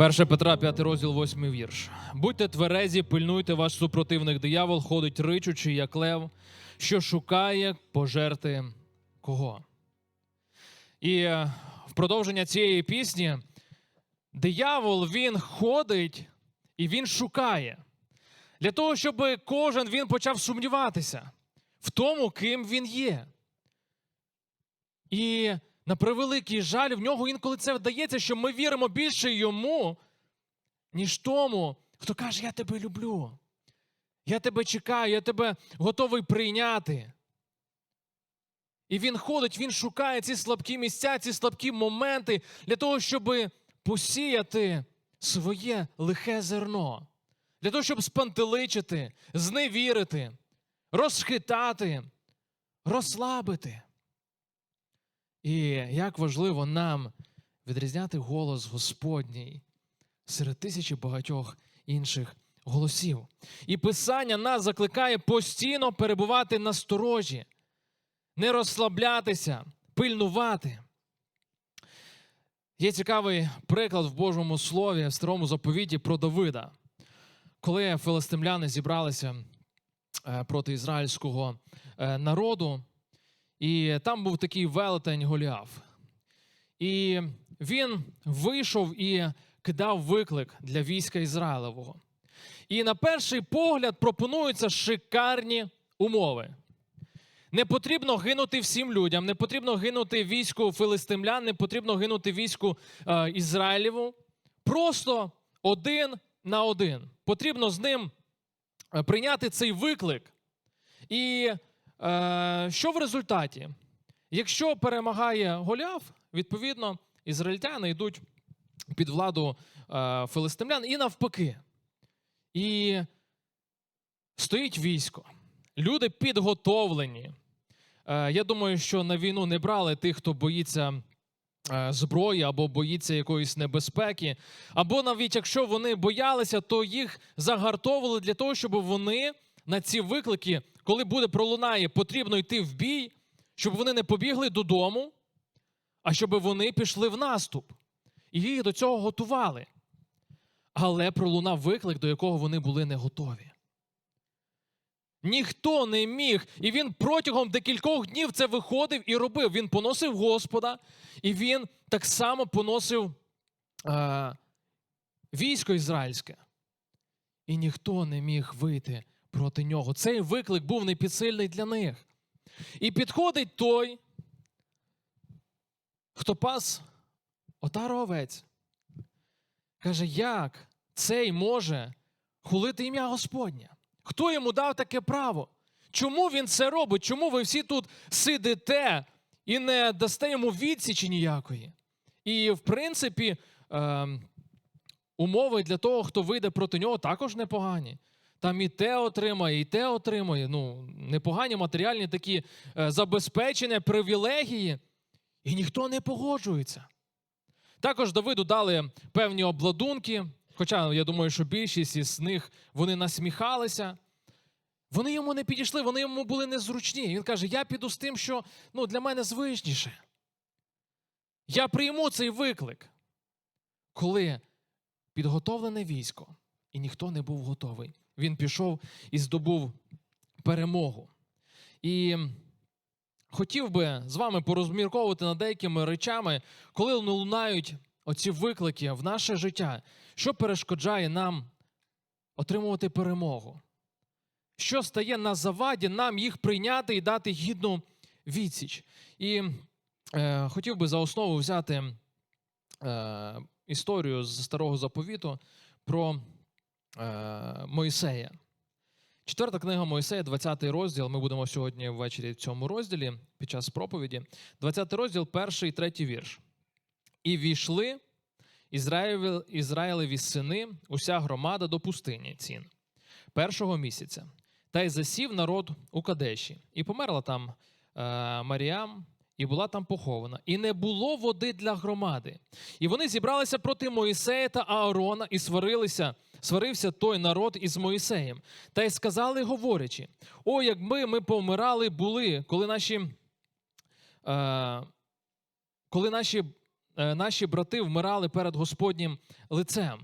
1 Петра, 5 розділ, 8 вірш. Будьте тверезі, пильнуйте ваш супротивник диявол, ходить ричучи, як лев, що шукає пожерти кого. І е, в продовження цієї пісні диявол він ходить і він шукає. Для того, щоб кожен він почав сумніватися в тому, ким він є. І на превеликий жаль, в нього інколи це вдається, що ми віримо більше йому, ніж тому, хто каже: Я тебе люблю. Я тебе чекаю, я тебе готовий прийняти. І він ходить, він шукає ці слабкі місця, ці слабкі моменти для того, щоб посіяти своє лихе зерно, для того, щоб спантеличити, зневірити, розхитати, розслабити. І як важливо нам відрізняти голос Господній серед тисячі багатьох інших голосів. І Писання нас закликає постійно перебувати на сторожі, не розслаблятися, пильнувати. Є цікавий приклад в Божому Слові, в старому заповіті про Давида. Коли филистимляни зібралися е, проти ізраїльського е, народу, і там був такий велетень Голіаф. І він вийшов і кидав виклик для війська Ізраїлевого. І на перший погляд пропонуються шикарні умови. Не потрібно гинути всім людям, не потрібно гинути війську филистимлян, не потрібно гинути війську е, Ізраїлеву. Просто один на один. Потрібно з ним е, прийняти цей виклик. І що в результаті? Якщо перемагає Голіаф, відповідно, ізраїльтяни йдуть під владу е, филистимлян і навпаки. І стоїть військо. Люди підготовлені. Е, я думаю, що на війну не брали тих, хто боїться е, зброї або боїться якоїсь небезпеки. Або навіть якщо вони боялися, то їх загартовували для того, щоб вони на ці виклики, коли буде пролунає, потрібно йти в бій, щоб вони не побігли додому, а щоб вони пішли в наступ. І їх до цього готували. Але пролунав виклик, до якого вони були не готові. Ніхто не міг, і він протягом декількох днів це виходив і робив. Він поносив Господа, і він так само поносив е, військо ізраїльське. І ніхто не міг вийти проти нього. Цей виклик був непідсильний для них. І підходить той, хто пас отару овець. Каже, як цей може хулити ім'я Господнє? Хто йому дав таке право? Чому він це робить? Чому ви всі тут сидите і не дасте йому відсічі ніякої? І, в принципі, е, умови для того, хто вийде проти нього, також непогані. Там і те отримає, і те отримає. Ну, непогані матеріальні такі е, забезпечення, привілегії, і ніхто не погоджується. Також Давиду дали певні обладунки, хоча я думаю, що більшість із них вони насміхалися. Вони йому не підійшли, вони йому були незручні. Він каже: Я піду з тим, що ну, для мене звичніше. Я прийму цей виклик, коли підготовлене військо, і ніхто не був готовий. Він пішов і здобув перемогу. І хотів би з вами порозмірковувати над деякими речами, коли лунають оці виклики в наше життя, що перешкоджає нам отримувати перемогу, що стає на заваді нам їх прийняти і дати гідну відсіч. І е, хотів би за основу взяти е, історію з старого заповіту про Мойсея. Четверта книга Мойсея, 20 розділ. Ми будемо сьогодні ввечері в цьому розділі під час проповіді. 20 розділ, перший і третій вірш. І війшли Ізраїлеві, Ізраїлеві сини, уся громада до пустині цін першого місяця. Та й засів народ у Кадеші. І померла там е, Маріам, і була там похована. І не було води для громади. І вони зібралися проти Моїсея та Аарона і сварилися, сварився той народ із Моїсеєм. Та й сказали, говорячи: О, якби ми помирали були, коли наші, е, коли наші е, наші брати вмирали перед Господнім лицем.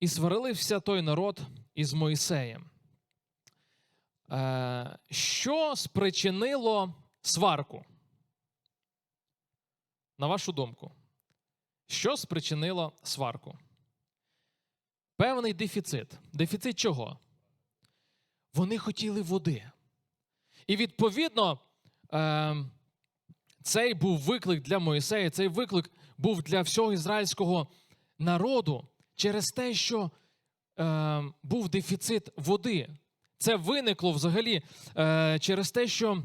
І сварилився той народ із Моїсеєм. Е, Що спричинило сварку? На вашу думку, що спричинило сварку? Певний дефіцит. Дефіцит чого? Вони хотіли води. І відповідно, е, цей був виклик для Моїсея, цей виклик був для всього ізраїльського народу через те, що е, був дефіцит води. Це виникло взагалі е, через те, що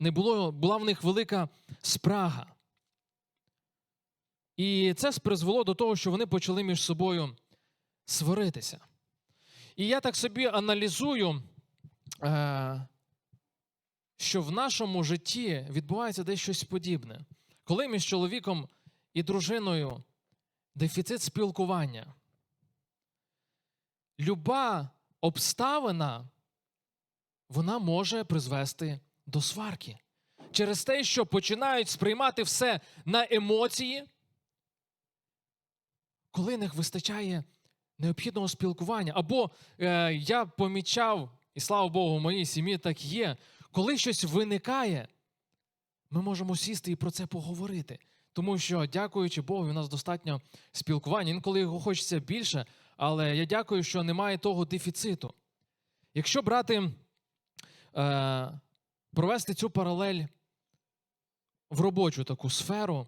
не було, була в них велика спрага. І це призвело до того, що вони почали між собою сваритися. І я так собі аналізую, е, що в нашому житті відбувається десь щось подібне. Коли між чоловіком і дружиною дефіцит спілкування, люба обставина вона може призвести до сварки. Через те, що починають сприймати все на емоції, коли не вистачає необхідного спілкування. Або е, я помічав, і слава Богу, в моїй сім'ї так є, коли щось виникає, ми можемо сісти і про це поговорити. Тому що, дякуючи Богу, у нас достатньо спілкування. Інколи його хочеться більше, але я дякую, що немає того дефіциту. Якщо брати, е, провести цю паралель в робочу таку сферу,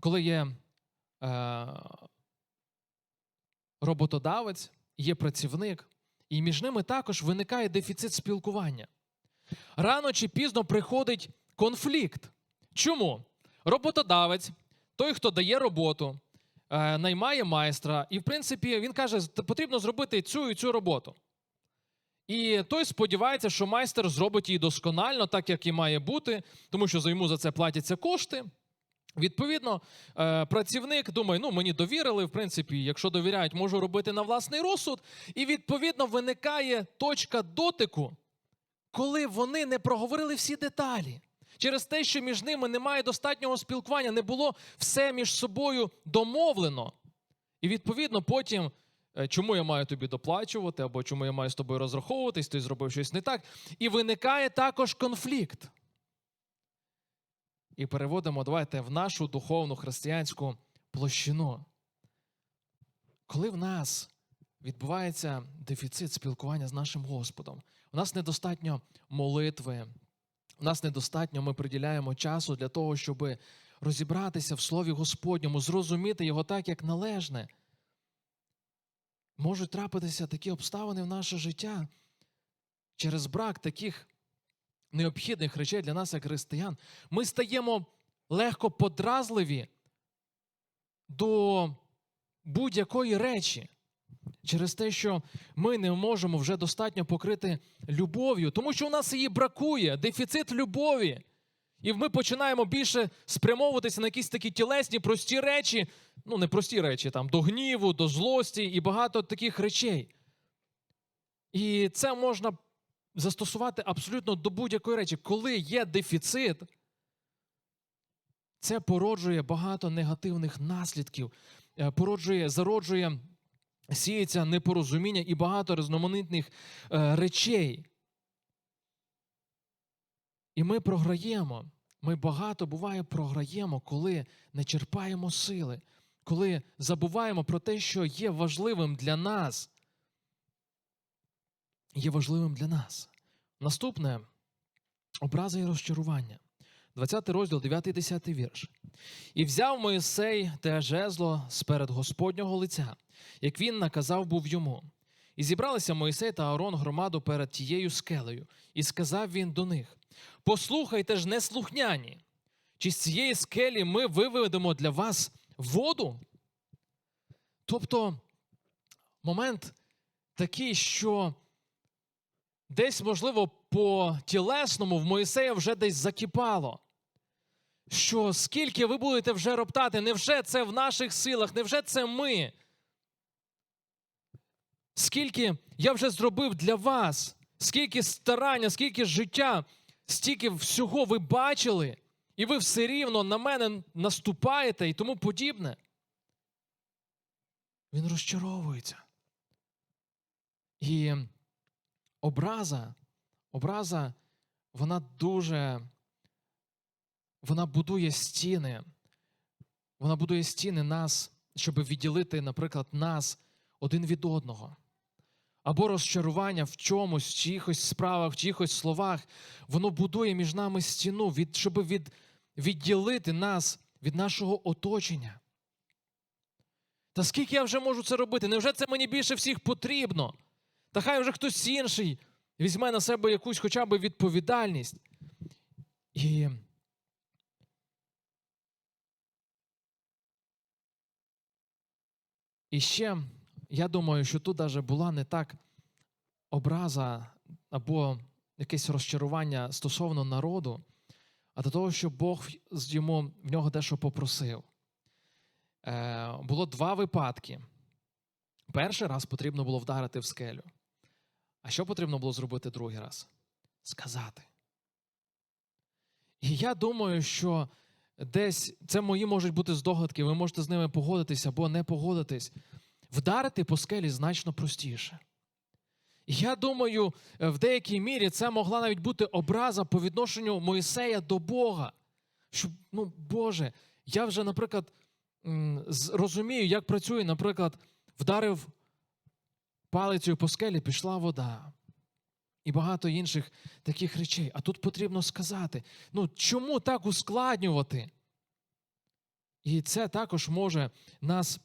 коли є е, роботодавець, є працівник, і між ними також виникає дефіцит спілкування. Рано чи пізно приходить конфлікт. Чому? Роботодавець, той, хто дає роботу, наймає майстра, і, в принципі, він каже, потрібно зробити цю і цю роботу. І той сподівається, що майстер зробить її досконально, так як і має бути, тому що за йому за це платяться кошти. Відповідно, е, працівник думає, ну мені довірили, в принципі, якщо довіряють, можу робити на власний розсуд. І відповідно виникає точка дотику, коли вони не проговорили всі деталі. Через те, що між ними немає достатнього спілкування, не було все між собою домовлено. І відповідно потім, е, чому я маю тобі доплачувати, або чому я маю з тобою розраховуватись, ти зробив щось не так. І виникає також конфлікт. І переводимо, давайте, в нашу духовну християнську площину. Коли в нас відбувається дефіцит спілкування з нашим Господом, у нас недостатньо молитви, у нас недостатньо ми приділяємо часу для того, щоб розібратися в Слові Господньому, зрозуміти його так, як належне. Можуть трапитися такі обставини в наше життя через брак таких необхідних речей для нас, як християн. Ми стаємо легко подразливі до будь-якої речі. Через те, що ми не можемо вже достатньо покрити любов'ю, тому що у нас її бракує, дефіцит любові. І ми починаємо більше спрямовуватися на якісь такі тілесні, прості речі, ну не прості речі, там до гніву, до злості і багато таких речей. І це можна застосувати абсолютно до будь-якої речі. Коли є дефіцит, це породжує багато негативних наслідків, е, породжує, зароджує, сіється непорозуміння і багато різноманітних е, речей. І ми програємо. Ми багато буває програємо, коли не черпаємо сили, коли забуваємо про те, що є важливим для нас. Є важливим для нас. Наступне образи і розчарування. 20 розділ, 9-10 вірш. І взяв Моїсей те жезло сперед Господнього лиця, як він наказав був йому. І зібралися Моїсей та Аарон громаду перед тією скелею, і сказав він до них: Послухайте ж, неслухняні, чи з цієї скелі ми виведемо для вас воду? Тобто момент такий, що десь, можливо, по тілесному в Моїсея вже десь закипало. Що скільки ви будете вже роптати, невже це в наших силах, невже це ми? Скільки я вже зробив для вас, скільки старання, скільки життя, стільки всього ви бачили, і ви все рівно на мене наступаєте і тому подібне. Він розчаровується. І образа, образа, вона дуже, вона будує стіни. Вона будує стіни нас, щоб відділити, наприклад, нас один від одного. Або розчарування в чомусь, в чиїхось справах, в чиїхось словах, воно будує між нами стіну, від, щоб від, відділити нас від нашого оточення. Та скільки я вже можу це робити? Невже це мені більше всіх потрібно? Та хай вже хтось інший візьме на себе якусь хоча б відповідальність. І І ще я думаю, що тут даже була не так образа або якесь розчарування стосовно народу, а до того, що Бог йому в нього дещо попросив. Е, було два випадки. Перший раз потрібно було вдарити в скелю. А що потрібно було зробити другий раз? Сказати. І я думаю, що десь це мої можуть бути здогадки, ви можете з ними погодитись або не погодитись. Вдарити по скелі значно простіше. Я думаю, в деякій мірі це могла навіть бути образа по відношенню Моїсея до Бога. Що, ну, Боже, я вже, наприклад, розумію, як працює, наприклад, вдарив палицею по скелі, пішла вода. І багато інших таких речей. А тут потрібно сказати: ну чому так ускладнювати? І це також може нас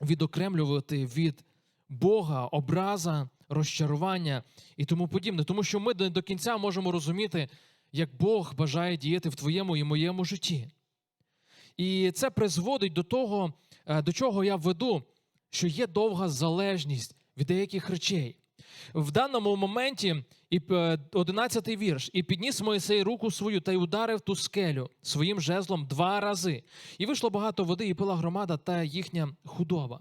відокремлювати від Бога, образа, розчарування і тому подібне. Тому що ми до кінця можемо розуміти, як Бог бажає діяти в твоєму і моєму житті. І це призводить до того, е, до чого я веду, що є довга залежність від деяких речей. В даному моменті і е, 11 вірш, і підніс Моїсей руку свою та й ударив ту скелю своїм жезлом два рази. І вийшло багато води, і пила громада та їхня худоба.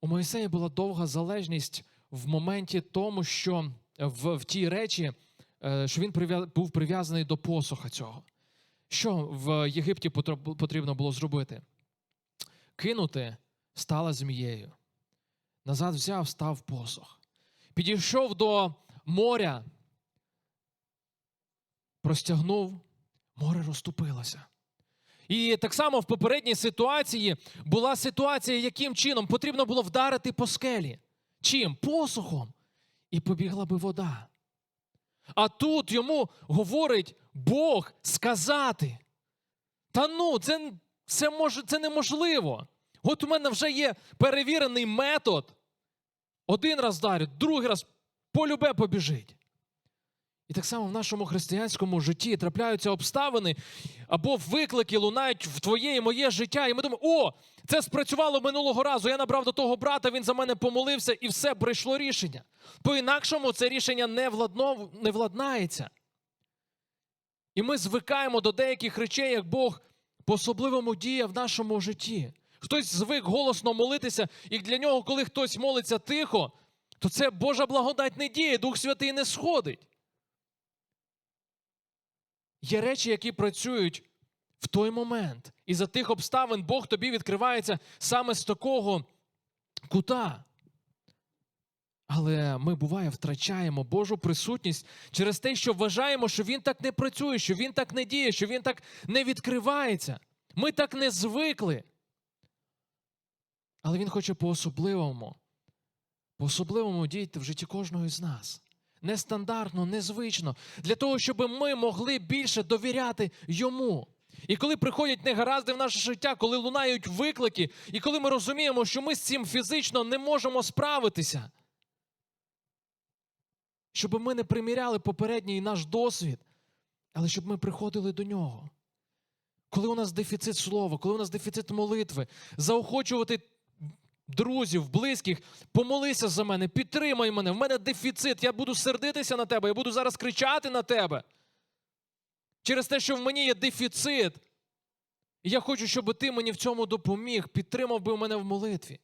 У Моїсея була довга залежність в моменті тому, що в, в тій речі, е, що він був прив'язаний до посоха цього. Що в Єгипті потрібно було зробити? Кинути стала змією. Назад взяв, став посох. Підійшов до моря, простягнув, море розступилося. І так само в попередній ситуації була ситуація, яким чином потрібно було вдарити по скелі. Чим? Посухом. І побігла би вода. А тут йому говорить Бог сказати. Та ну, це, це, може, це неможливо. От у мене вже є перевірений метод. Один раз вдарить, другий раз полюбе побіжить. І так само в нашому християнському житті трапляються обставини або виклики лунають в твоє і моє життя. І ми думаємо, о, це спрацювало минулого разу. Я набрав до того брата, він за мене помолився, і все прийшло рішення. По-інакшому це рішення не, владно, не владнається. І ми звикаємо до деяких речей, як Бог по-особливому діє в нашому житті. Хтось звик голосно молитися, і для нього, коли хтось молиться тихо, то це Божа благодать не діє, Дух Святий не сходить. Є речі, які працюють в той момент. І за тих обставин Бог тобі відкривається саме з такого кута. Але ми буває втрачаємо Божу присутність через те, що вважаємо, що Він так не працює, що Він так не діє, що Він так не відкривається. Ми так не звикли. Але Він хоче по-особливому, по-особливому діяти в житті кожного з нас. Нестандартно, незвично, для того, щоб ми могли більше довіряти йому. І коли приходять негаразди в наше життя, коли лунають виклики, і коли ми розуміємо, що ми з цим фізично не можемо справитися, щоб ми не приміряли попередній наш досвід, але щоб ми приходили до нього. Коли у нас дефіцит слова, коли у нас дефіцит молитви, заохочувати друзів, близьких, помолися за мене, підтримай мене, в мене дефіцит, я буду сердитися на тебе, я буду зараз кричати на тебе. Через те, що в мені є дефіцит. І я хочу, щоб ти мені в цьому допоміг, підтримав би мене в молитві.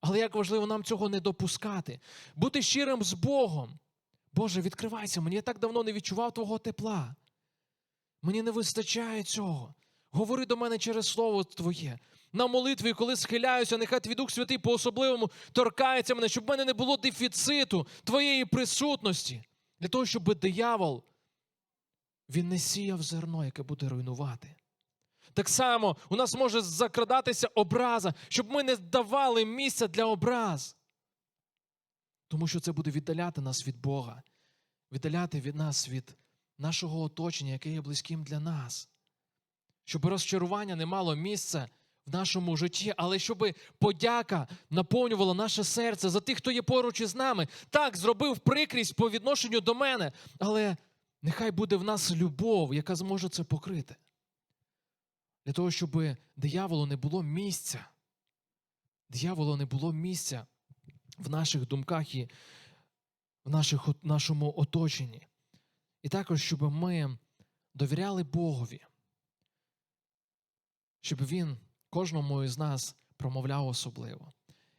Але як важливо нам цього не допускати, бути щирим з Богом. Боже, відкривайся мені, я так давно не відчував Твого тепла. Мені не вистачає цього. Говори до мене через слово Твоє. На молитві, коли схиляюся, нехай твій Дух Святий по-особливому торкається мене, щоб в мене не було дефіциту Твоєї присутності. Для того, щоб диявол він не сіяв зерно, яке буде руйнувати. Так само у нас може закрадатися образа, щоб ми не давали місця для образ. Тому що це буде віддаляти нас від Бога, віддаляти від нас від нашого оточення, яке є близьким для нас. Щоб розчарування не мало місця нашому житті, але щоб подяка наповнювала наше серце за тих, хто є поруч із нами. Так, зробив прикрість по відношенню до мене, але нехай буде в нас любов, яка зможе це покрити. Для того, щоб дияволу не було місця. Дияволу не було місця в наших думках і в наших, нашому оточенні. І також, щоб ми довіряли Богові, щоб Він кожному із нас промовляв особливо.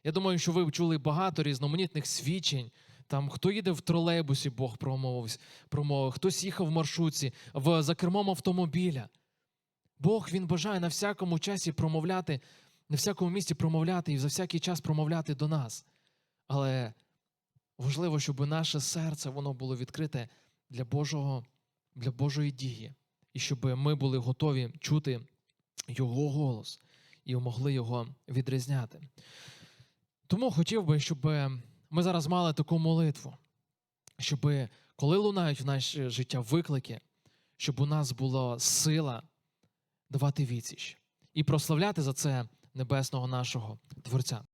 Я думаю, що ви чули багато різноманітних свідчень. Там хто їде в тролейбусі, Бог промовив, промовив, хтось їхав в маршрутці, в, за кермом автомобіля. Бог він бажає на всякому часі промовляти, на всякому місці промовляти і за всякий час промовляти до нас. Але важливо, щоб наше серце воно було відкрите для Божого, для Божої дії, і щоб ми були готові чути Його голос і могли його відрізняти. Тому хотів би, щоб ми зараз мали таку молитву, щоб коли лунають в наше життя виклики, щоб у нас була сила давати відсіч і прославляти за це небесного нашого Творця.